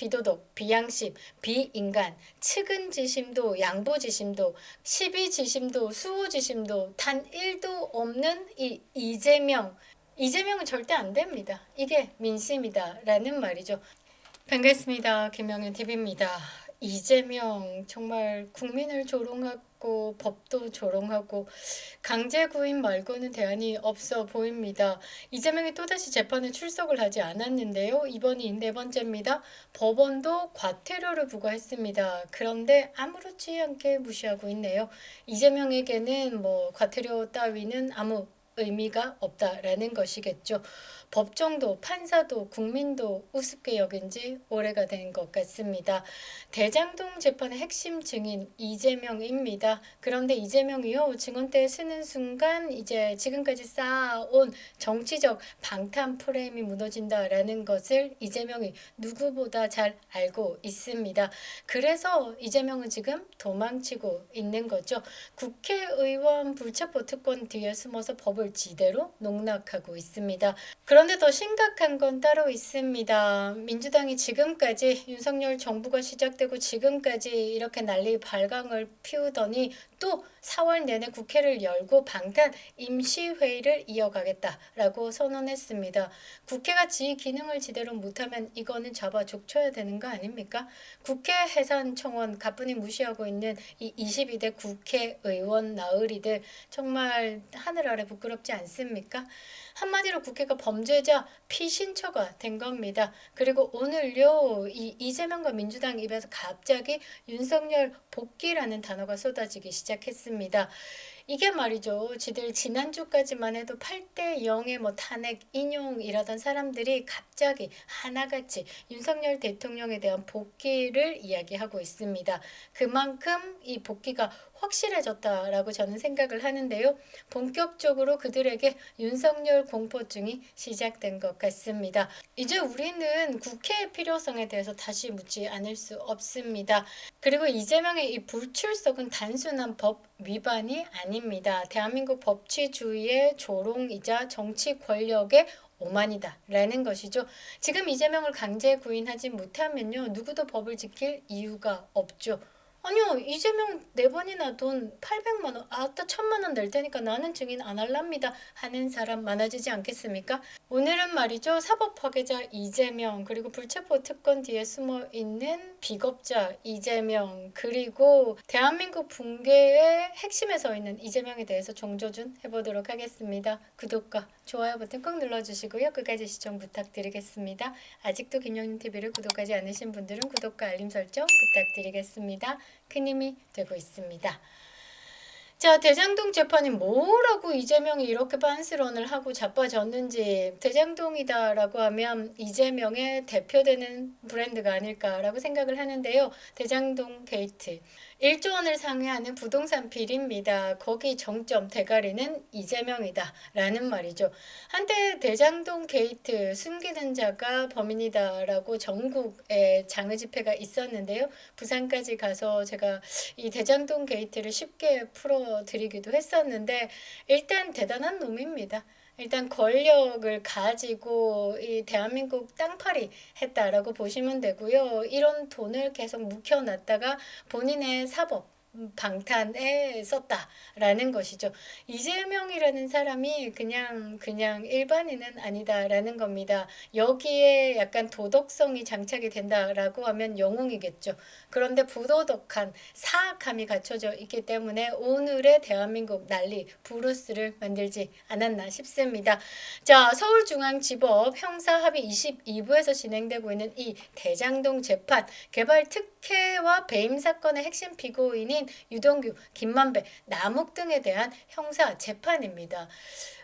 비도덕, 비양심, 비인간, 측은지심도, 양보지심도, 시비지심도, 수호지심도 단 1도 없는 이 이재명. 이재명은 절대 안 됩니다. 이게 민심이다라는 말이죠. 반갑습니다. 김영현 TV입니다. 이재명 정말 국민을 조롱하고 법도 조롱하고 강제 구인 말고는 대안이 없어 보입니다. 이재명이 또다시 재판에 출석을 하지 않았는데요. 이번이 네 번째입니다. 법원도 과태료를 부과했습니다. 그런데 아무렇지 않게 무시하고 있네요. 이재명에게는 뭐 과태료 따위는 아무 의미가 없다라는 것이겠죠. 법정도 판사도 국민도 우습게 여긴 지 오래가 된 것 같습니다. 대장동 재판의 핵심 증인 이재명입니다. 그런데 이재명이요 증언대에 쓰는 순간 이제 지금까지 쌓아온 정치적 방탄 프레임이 무너진다라는 것을 이재명이 누구보다 잘 알고 있습니다. 그래서 이재명은 지금 도망치고 있는 거죠. 국회의원 불체포 특권 뒤에 숨어서 법을 지대로 농락하고 있습니다. 그런데 더 심각한 건 따로 있습니다. 민주당이 지금까지 윤석열 정부가 시작되고 지금까지 이렇게 난리 발광을 피우더니 또 4월 내내 국회를 열고 방탄 임시회의를 이어가겠다라고 선언했습니다. 국회가 지 기능을 제대로 못하면 이거는 잡아 족쳐야 되는 거 아닙니까? 국회 해산 청원 가뿐히 무시하고 있는 이 22대 국회의원 나으리들 정말 하늘 아래 부끄럽지 않습니까? 한마디로 국회가 범죄자 피신처가 된 겁니다. 그리고 오늘요 이 이재명과 민주당 입에서 갑자기 윤석열 복귀라는 단어가 쏟아지기 시작 했습니다. 이게 말이죠. 지들 지난주까지만 해도 8대 0의 뭐 탄핵 인용이라던 사람들이 갑자기 하나같이 윤석열 대통령에 대한 복귀를 이야기하고 있습니다. 그만큼 이 복귀가 확실해졌다라고 저는 생각을 하는데요. 본격적으로 그들에게 윤석열 공포증이 시작된 것 같습니다. 이제 우리는 국회의 필요성에 대해서 다시 묻지 않을 수 없습니다. 그리고 이재명의 이 불출석은 단순한 법 위반이 아닙니다. 대한민국 법치주의의 조롱이자 정치 권력의 오만이다라는 것이죠. 지금 이재명을 강제 구인하지 못하면요 누구도 법을 지킬 이유가 없죠. 아니요 이재명 네 번이나 돈 800만 원 아따 천만 원 낼 테니까 나는 증인 안 할랍니다 하는 사람 많아지지 않겠습니까? 오늘은 말이죠 사법 파괴자 이재명 그리고 불체포 특권 뒤에 숨어 있는 비겁자 이재명 그리고 대한민국 붕괴의 핵심에 서 있는 이재명에 대해서 정조준 해보도록 하겠습니다. 구독과 좋아요 버튼 꼭 눌러주시고요 끝까지 시청 부탁드리겠습니다. 아직도 김영민 TV를 구독하지 않으신 분들은 구독과 알림 설정 부탁드리겠습니다. 큰 힘이 되고 있습니다. 자, 대장동 재판이 뭐라고 이재명이 이렇게 빤스런을 하고 자빠졌는지 대장동이다라고 하면 이재명의 대표되는 브랜드가 아닐까라고 생각을 하는데요. 대장동 게이트. 1조 원을 상회하는 부동산 비리입니다. 거기 정점 대가리는 이재명이다. 라는 말이죠. 한때 대장동 게이트 숨기는 자가 범인이다 라고 전국에 장외 집회가 있었는데요. 부산까지 가서 제가 이 대장동 게이트를 쉽게 풀어드리기도 했었는데 일단 대단한 놈입니다. 일단 권력을 가지고 이 대한민국 땅팔이 했다라고 보시면 되고요. 이런 돈을 계속 묵혀놨다가 본인의 사법 방탄에 썼다라는 것이죠. 이재명이라는 사람이 그냥 그냥 일반인은 아니다라는 겁니다. 여기에 약간 도덕성이 장착이 된다라고 하면 영웅이겠죠. 그런데 부도덕한 사악함이 갖춰져 있기 때문에 오늘의 대한민국 난리 부르스를 만들지 않았나 싶습니다. 자, 서울중앙지법 형사합의 22부에서 진행되고 있는 이 대장동 재판 개발 특 혜와 배임 사건의 핵심 피고인인 유동규, 김만배, 남욱 등에 대한 형사 재판입니다.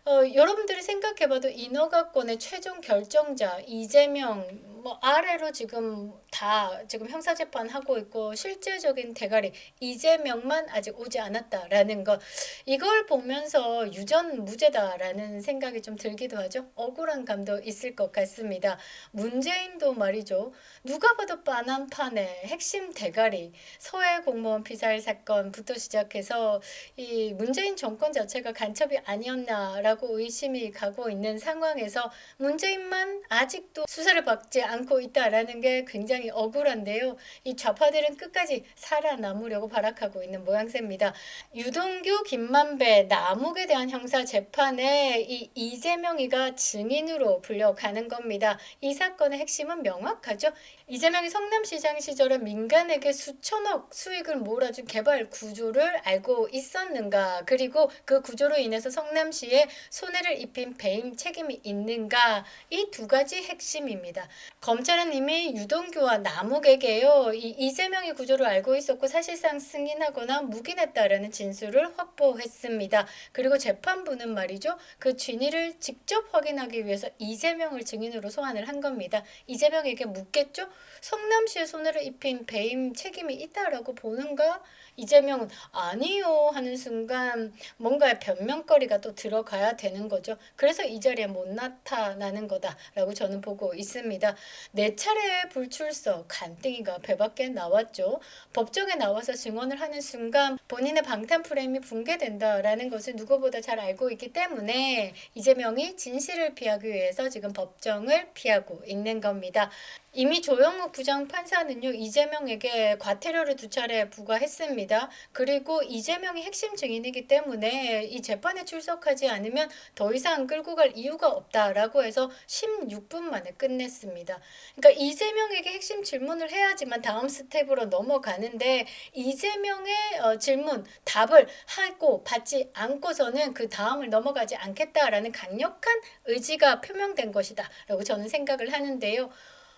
어, 여러분들이 생각해봐도 인허가권의 최종 결정자 이재명 뭐 아래로 지금 다 지금 형사 재판 하고 있고 실제적인 대가리 이재명만 아직 오지 않았다라는 것 이걸 보면서 유전 무죄다라는 생각이 좀 들기도 하죠. 억울한 감도 있을 것 같습니다. 문재인도 말이죠. 누가 봐도 빤한 판의 핵심 대가리 서해 공무원 피살 사건부터 시작해서 이 문재인 정권 자체가 간첩이 아니었나라고 의심이 가고 있는 상황에서 문재인만 아직도 수사를 받지 않고 있다라는 게 굉장히 억울한데요. 이 좌파들은 끝까지 살아남으려고 발악하고 있는 모양새입니다. 유동규, 김만배, 남욱에 대한 형사 재판에 이 이재명이가 증인으로 불려가는 겁니다. 이 사건의 핵심은 명확하죠. 이재명이 성남시장 시절에 민간에게 수천억 수익을 몰아준 개발 구조를 알고 있었는가? 그리고 그 구조로 인해서 성남시에 손해를 입힌 배임 책임이 있는가? 이 두 가지 핵심입니다. 검찰은 이미 유동규와 남욱에게요. 이 이재명의 구조를 알고 있었고 사실상 승인하거나 묵인했다라는 진술을 확보했습니다. 그리고 재판부는 말이죠. 그 진위를 직접 확인하기 위해서 이재명을 증인으로 소환을 한 겁니다. 이재명에게 묻겠죠. 성남시에 손해를 입힌 배임 책임이 있다라고 보는가? 이재명은 아니요 하는 순간 뭔가 변명거리가 또 들어가야 되는 거죠. 그래서 이 자리에 못 나타나는 거다라고 저는 보고 있습니다. 네 차례의 불출석 간땡이가 배 밖에 나왔죠. 법정에 나와서 증언을 하는 순간 본인의 방탄 프레임이 붕괴된다라는 것을 누구보다 잘 알고 있기 때문에 이재명이 진실을 피하기 위해서 지금 법정을 피하고 있는 겁니다. 이미 조영욱 부장 판사는요 이재명에게 과태료를 두 차례 부과했습니다. 그리고 이재명이 핵심 증인이기 때문에 이 재판에 출석하지 않으면 더 이상 끌고 갈 이유가 없다라고 해서 16분 만에 끝냈습니다. 그러니까 이재명에게 핵심 질문을 해야지만 다음 스텝으로 넘어가는데 이재명의 어, 질문 답을 하고 받지 않고서는 그 다음을 넘어가지 않겠다라는 강력한 의지가 표명된 것이다라고 저는 생각을 하는데요.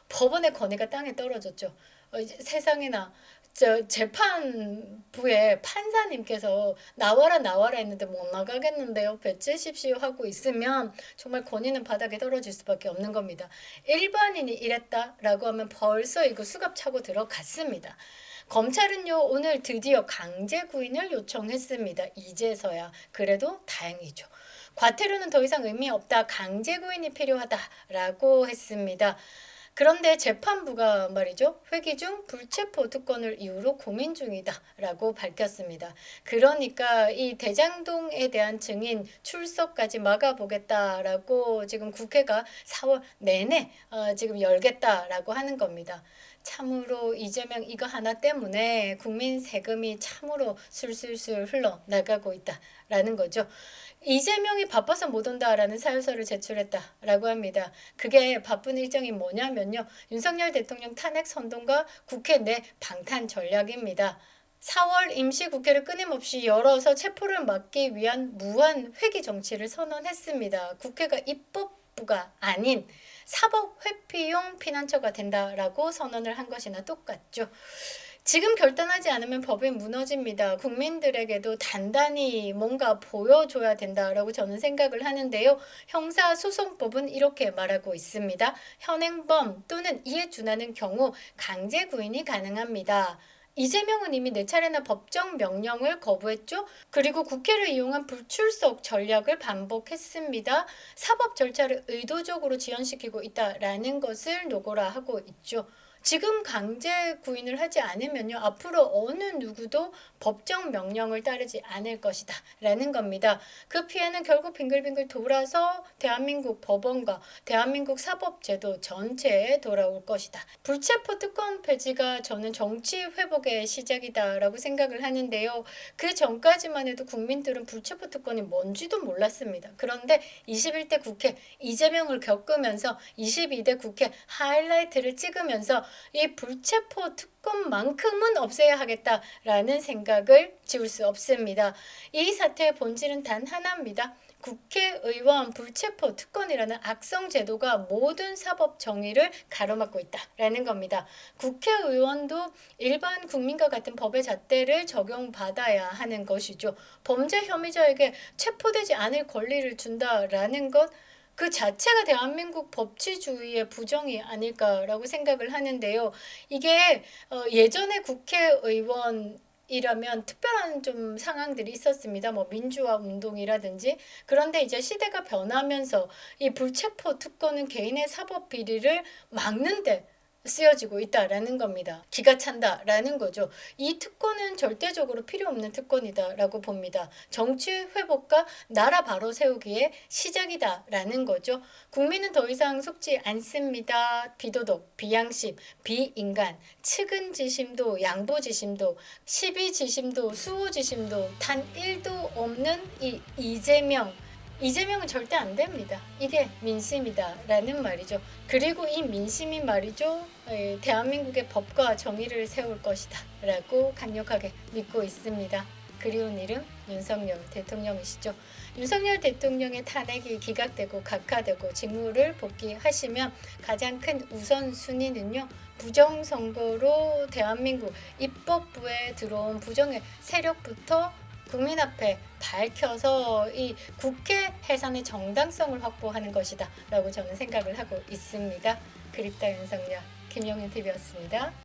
법원의 권위가 땅에 떨어졌죠. 어, 세상에나 저 재판부의 판사님께서 나와라 나와라 했는데 못 나가겠는데요. 배째십시오 하고 있으면 정말 권위는 바닥에 떨어질 수밖에 없는 겁니다. 일반인이 이랬다라고 하면 벌써 이거 수갑 차고 들어갔습니다. 검찰은요 오늘 드디어 강제 구인을 요청했습니다. 이제서야 그래도 다행이죠. 과태료는 더 이상 의미 없다. 강제 구인이 필요하다라고 했습니다. 그런데 재판부가 말이죠. 회기 중 불체포 특권을 이유로 고민 중이다라고 밝혔습니다. 그러니까 이 대장동에 대한 증인 출석까지 막아보겠다라고 지금 국회가 4월 내내 어, 지금 열겠다라고 하는 겁니다. 참으로 이재명 이거 하나 때문에 국민 세금이 참으로 술술술 흘러 나가고 있다라는 거죠. 이재명이 바빠서 못 온다라는 사유서를 제출했다라고 합니다. 그게 바쁜 일정이 뭐냐면요. 윤석열 대통령 탄핵 선동과 국회 내 방탄 전략입니다. 4월 임시국회를 끊임없이 열어서 체포를 막기 위한 무한 회기 정치를 선언했습니다. 국회가 입법부가 아닌 사법 회피용 피난처가 된다라고 선언을 한 것이나 똑같죠. 지금 결단하지 않으면 법이 무너집니다. 국민들에게도 단단히 뭔가 보여줘야 된다라고 저는 생각을 하는데요. 형사소송법은 이렇게 말하고 있습니다. 현행범 또는 이에 준하는 경우 강제 구인이 가능합니다. 이재명은 이미 네 차례나 법정 명령을 거부했죠. 그리고 국회를 이용한 불출석 전략을 반복했습니다. 사법 절차를 의도적으로 지연시키고 있다라는 것을 노고라 하고 있죠. 지금 강제 구인을 하지 않으면요 앞으로 어느 누구도 법정 명령을 따르지 않을 것이다 라는 겁니다. 그 피해는 결국 빙글빙글 돌아서 대한민국 법원과 대한민국 사법제도 전체에 돌아올 것이다. 불체포 특권 폐지가 저는 정치 회복의 시작이다라고 생각을 하는데요. 그 전까지만 해도 국민들은 불체포 특권이 뭔지도 몰랐습니다. 그런데 21대 국회 이재명을 겪으면서 22대 국회 하이라이트를 찍으면서 이 불체포 특권만큼은 없애야 하겠다라는 생각을 지울 수 없습니다. 이 사태의 본질은 단 하나입니다. 국회의원 불체포 특권이라는 악성 제도가 모든 사법 정의를 가로막고 있다라는 겁니다. 국회의원도 일반 국민과 같은 법의 잣대를 적용받아야 하는 것이죠. 범죄 혐의자에게 체포되지 않을 권리를 준다라는 것. 그 자체가 대한민국 법치주의의 부정이 아닐까라고 생각을 하는데요. 이게 어, 예전에 국회의원 이라면 특별한 좀 상황들이 있었습니다. 뭐 민주화 운동이라든지 그런데 이제 시대가 변하면서 이 불체포 특권은 개인의 사법 비리를 막는데 쓰여지고 있다라는 겁니다. 기가 찬다라는 거죠. 이 특권은 절대적으로 필요 없는 특권이다라고 봅니다. 정치 회복과 나라 바로 세우기의 시작이다라는 거죠. 국민은 더 이상 속지 않습니다. 비도덕, 비양심, 비인간, 측은지심도, 양보지심도, 시비지심도, 수호지심도 단 1도 없는 이 이재명 이재명은 절대 안 됩니다. 이게 민심이다라는 말이죠. 그리고 이 민심이 말이죠. 에, 대한민국의 법과 정의를 세울 것이다라고 강력하게 믿고 있습니다. 그리운 이름 윤석열 대통령이시죠. 윤석열 대통령의 탄핵이 기각되고 각하되고 직무를 복귀하시면 가장 큰 우선순위는요. 부정선거로 대한민국 입법부에 들어온 부정의 세력부터 국민 앞에 밝혀서 이 국회 해산의 정당성을 확보하는 것이다 라고 저는 생각을 하고 있습니다. 그립다 윤석열 김영윤 TV였습니다.